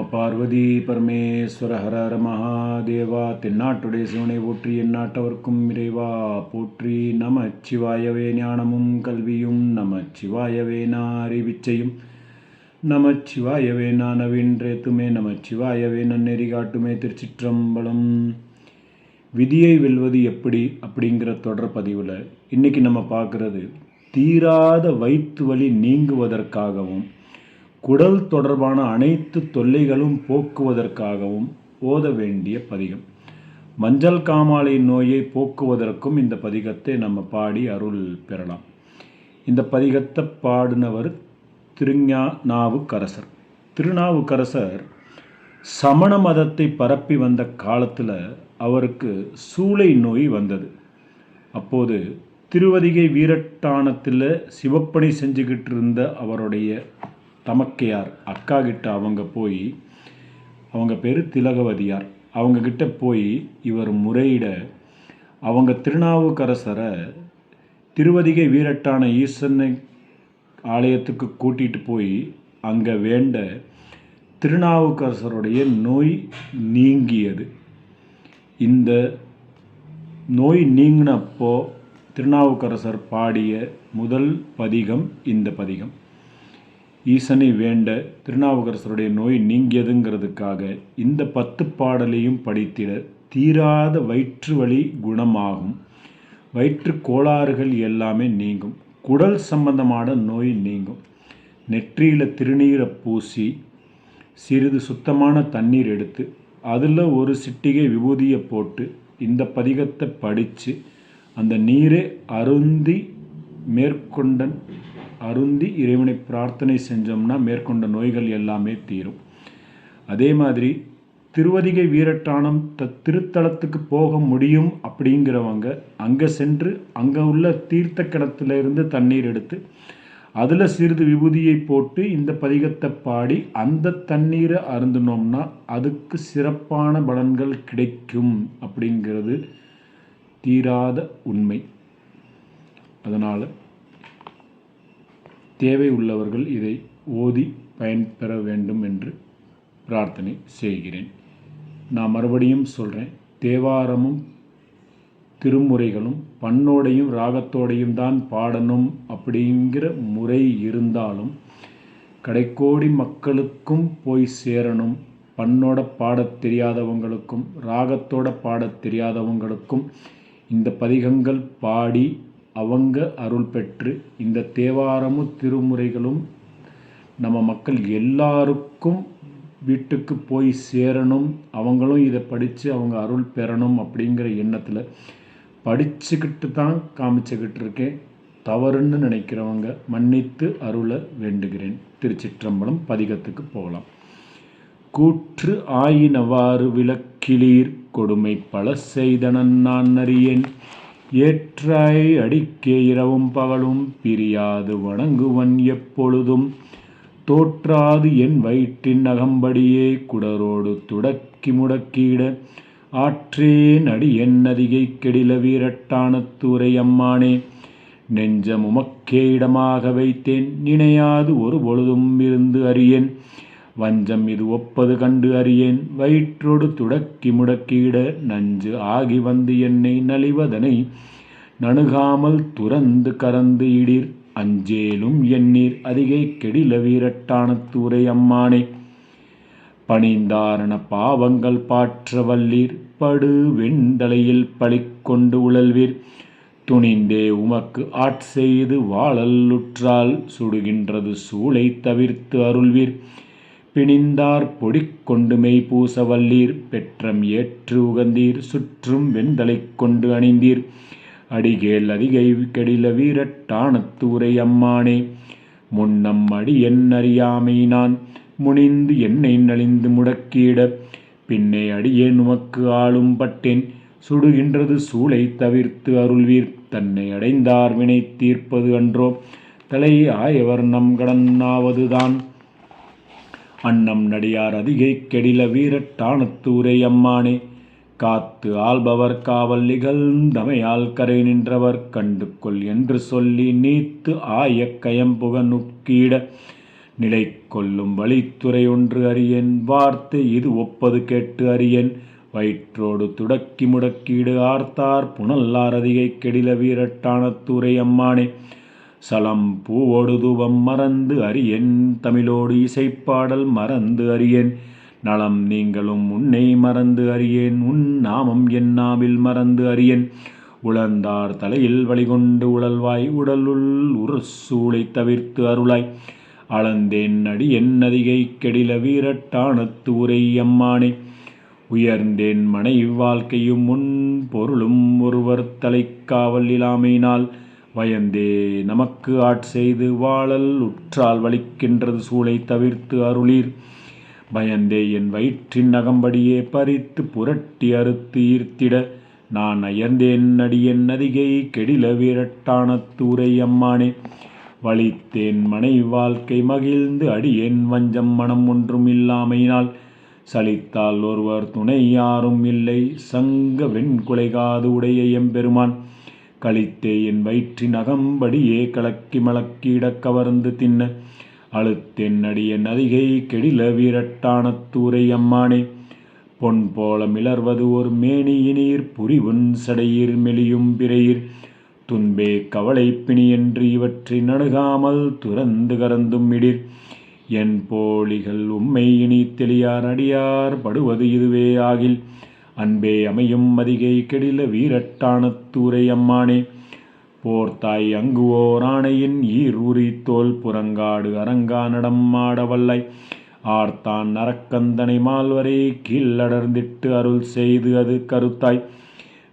நம பார்வதி பரமேஸ்வர ஹர ஹர மகாதேவா தென்னாட்டுடைய சிவனை போற்றி எந்நாட்டவர்க்கும் இறைவா போற்றி நம சிவாயவே ஞானமும் கல்வியும் நம சிவாயவே அறிவிச்சையும் நம சிவாயவே நவீன்றேத்துமே நம சிவாயவே நன்னெறி காட்டுமே திருச்சிற்றம்பலம். விதியை வெல்வது எப்படி? அப்படிங்கிற தொடர் பதிவில் இன்றைக்கி நம்ம பார்க்குறது தீராத வயிற்று வலி நீங்குவதற்காகவும் குடல் தொடர்பான அனைத்து தொல்லைகளும் போக்குவதற்காகவும் ஓத வேண்டிய பதிகம். மஞ்சள் காமாலை நோயை போக்குவதற்கும் இந்த பதிகத்தை நம்ம பாடி அருள் பெறலாம். இந்த பதிகத்தை பாடினவர் திருஞா நாவுக்கரசர் திருநாவுக்கரசர் சமண மதத்தை பரப்பி வந்த காலத்தில் அவருக்கு சூளை நோய் வந்தது. அப்போது திருவதிகை வீரட்டானத்தில் சிவப்பணி செஞ்சுக்கிட்டு இருந்த அவருடைய தமக்கையார் அக்கா கிட்ட அவங்க போய் அவங்க பேர் திலகவதியார். அவங்கக்கிட்ட போய் இவர் முறையிட அவங்க திருநாவுக்கரசரை திருவதிகை வீரட்டான ஈசனை ஆலயத்துக்கு கூட்டிகிட்டு போய் அங்கே வேண்ட திருநாவுக்கரசருடைய நோய் நீங்கியது. இந்த நோய் நீங்கினப்போ திருநாவுக்கரசர் பாடிய முதல் பதிகம் இந்த பதிகம். ஈசனை வேண்ட திருநாவுக்கரசருடைய நோய் நீங்கியதுங்கிறதுக்காக இந்த பத்து பாடலையும் படித்திட தீராத வயிற்று வலி குணமாகும். வயிற்று கோளாறுகள் எல்லாமே நீங்கும். குடல் சம்பந்தமான நோய் நீங்கும். நெற்றியில் திருநீரை பூசி சிறிது சுத்தமான தண்ணீர் எடுத்து அதில் ஒரு சிட்டிகை விபூதியை போட்டு இந்த பதிகத்தை படித்து அந்த நீரை அருந்தி மேற்கொண்ட அருந்தி இறைவனை பிரார்த்தனை செஞ்சோம்னா மேற்கொண்ட நோய்கள் எல்லாமே தீரும். அதே மாதிரி திருவதிகை வீரட்டானம் த திருத்தலத்துக்கு போக முடியும் அப்படிங்கிறவங்க அங்கே சென்று அங்கே உள்ள தீர்த்த கிணத்துலேருந்து தண்ணீர் எடுத்து அதில் சிறிது விபூதியை போட்டு இந்த பதிகத்தை பாடி அந்த தண்ணீரை அருந்தினோம்னா அதுக்கு சிறப்பான பலன்கள் கிடைக்கும் அப்படிங்கிறது தீராத உண்மை. அதனால் தேவை உள்ளவர்கள் இதை ஓதி பயன்பெற வேண்டும் என்று பிரார்த்தனை செய்கிறேன். நான் மறுபடியும் சொல்கிறேன் தேவாரமும் திருமுறைகளும் பண்ணோடையும் ராகத்தோடையும் தான் பாடணும் அப்படிங்கிற முறை இருந்தாலும் கடைக்கோடி மக்களுக்கும் போய் சேரணும். பண்ணோட பாடத் தெரியாதவங்களுக்கும் ராகத்தோட பாடத் தெரியாதவங்களுக்கும் இந்த பதிகங்கள் பாடி அவங்க அருள் பெற்று இந்த தேவாரமும் திருமுறைகளும் நம்ம மக்கள் எல்லாருக்கும் வீட்டுக்கு போய் சேரணும். அவங்களும் இதை படித்து அவங்க அருள் பெறணும் அப்படிங்கிற எண்ணத்தில் படிச்சுக்கிட்டு தான் காமிச்சுக்கிட்டு இருக்கேன். தவறுன்னு நினைக்கிறவங்க மன்னித்து அருளை வேண்டுகிறேன். திருச்சிற்றம்பலம் பதிகத்துக்கு போகலாம். கூற்று ஆயினவாறு விளக்கிளீர் கொடுமை பல செய்தனன் நான் அறியேன். ஏற்றாய் அடிக்கே இரவும் பகலும் பிரியாது வணங்குவன் எப்பொழுதும். தோற்றாது என் வயிற்றின் அகம்படியே குடரோடு துடக்கி முடக்கிட. ஆற்றேன் அடி என் அதிகை கெடில வீரட்டானத்தூரை அம்மானே. நெஞ்சம் உமக்கே இடமாக வைத்தேன். நினையாது ஒரு பொழுதும் இருந்து அறியேன் வஞ்சம் இது ஒப்பது கண்டு அறியேன். வயிற்றொடு துடக்கி முடக்கிட நஞ்சு ஆகி வந்து என்னை நலிவதனை நணுகாமல் துறந்து கறந்து இடிர். அஞ்சேலும் எண்ணீர் அதிகை கெடில வீரட்டானத்தூரை அம்மானே. பணிந்தாரண பாவங்கள் பாற்ற வல்லீர். படு வெண்டலையில் பழிக்கொண்டு உழல்வீர். துணிந்தே உமக்கு ஆட்செய்து வாழல்லுற்றால் சுடுகின்றது சூளை தவிர்த்து அருள்வீர். பிணிந்தார் பொடிக்கொண்டு மெய் பூச வல்லீர் பெற்றம் ஏற்று உகந்தீர். சுற்றும் வெண்தலை கொண்டு அணிந்தீர். அடிகேல் அதிகை கெடில வீரட்டானத்தூரை அம்மானே. முன்னம் அடி என் அறியாமை நான். முனிந்து என்னை நலிந்து முடக்கிட. பின்னே அடியேன் உமக்கு ஆளும் பட்டேன். சுடுகின்றது சூளை தவிர்த்து அருள்வீர். தன்னை அடைந்தார் வினை தீர்ப்பது அன்றோ. தலை ஆயவர் நம் கடனாவதுதான் அன்னம் நடியார் அதிகை கெடில வீரட்டானத்தூரை அம்மானே. காத்து ஆள்பவர் காவல் நிகழ்ந்தமையால் கரை நின்றவர் கண்டு கொள் என்று சொல்லி நீத்து ஆய கயம்புக நுக்கீட. நிலை கொள்ளும் வழித்துறை ஒன்று அறியேன் வார்த்தை இது ஒப்பது கேட்டு அறியேன். வயிற்றோடு துடக்கி முடக்கீடு ஆர்த்தார் புனல்லார் அதிகை கெடில வீரட்டானத்தூரை அம்மானே. சலம் பூவோடு தூபம் மறந்து அறியேன். தமிழோடு இசைப்பாடல் மறந்து அறியேன். நலம் நீங்களும் உன்னை மறந்து அறியேன். உன் நாமம் என் நாவில் மறந்து அறியேன். உழந்தார் தலையில் வழிகொண்டு உழல்வாய். உடலுள் உருசூளை தவிர்த்து அருளாய். அளந்தேன் அடி என் நதிகை கெடில வீரட்டானத்து உரை அம்மானே. உயர்ந்தேன் மனை வாழ்க்கையும் முன் பொருளும் ஒருவர் தலைக்காவல் இல்லாமையினால் வயந்தே நமக்கு ஆட்செய்து வாழல் உற்றால் வலிக்கின்றது சூளை தவிர்த்து அருளீர். பயந்தே என் வயிற்றின் அகம்படியே பறித்து புரட்டி அறுத்து ஈர்த்திட. நான் அயர்ந்தேன் அடியன் நதிகை கெடில வீரட்டானத்தூரை அம்மானே. வலித்தேன் மனை வாழ்க்கை மகிழ்ந்து அடியேன் வஞ்சம் மனம் ஒன்றும் இல்லாமையினால். சலித்தால் ஒருவர் துணை யாரும் இல்லை. சங்க வெண்குலைகாது உடைய எம்பெருமான். கழித்தே என் வயிற்றின் அகம்படியே கலக்கி மலக்கிடக் கவர்ந்து தின்ன. அழுத்தென் அடியன் அதிகை கெடில வீரட்டானத்தூரை அம்மானே. பொன் போல மிளர்வது ஒரு மேனியினீர் புரிவுன் சடையீர் மெலியும் பிறையீர். துன்பே கவலை பிணி என்று இவற்றை நணுகாமல் துறந்து கறந்தும் இடீர். என் போலிகள் உம்மை இனி தெளியார் அடியார் படுவது இதுவே ஆகில். அன்பே அமையும் அதிகை கெடில வீரட்டானத்தூரை அம்மானே. போர்த்தாய் அங்கு ஓர் ஆணையின் ஈர் உரி தோல் புறங்காடு அரங்கா நடம் ஆர்த்தான் நரக்கந்தனை மால்வரை கீழடர்ந்திட்டு அருள் செய்து அது கருத்தாய்.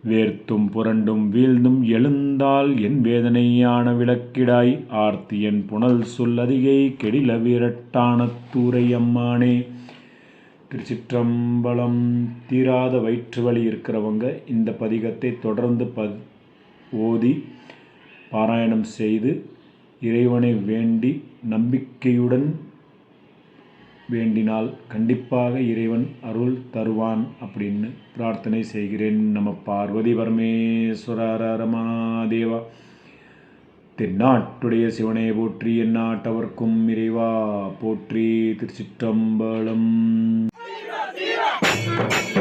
வேர்த்தும் புரண்டும் வீழ்ந்தும் எழுந்தால் என் வேதனையான விளக்கிடாய். ஆர்த்தியன் புனல் சொல் அதிகை கெடில வீரட்டானத்தூரை அம்மானே. திருச்சிற்றம்பலம் தீராத வயிற்று வலி இருக்கிறவங்க இந்த பதிகத்தை தொடர்ந்து ப ஓதி பாராயணம் செய்து இறைவனை வேண்டி நம்பிக்கையுடன் வேண்டினால் கண்டிப்பாக இறைவன் அருள் தருவான் அப்படின்னு பிரார்த்தனை செய்கிறேன். நம்ம பார்வதி பரமேஸ்வரரமாதேவா தென்னாட்டுடைய சிவனை போற்றி எந்நாட்டவர்க்கும் இறைவா போற்றி திருச்சிற்றம்பலம். Thank you.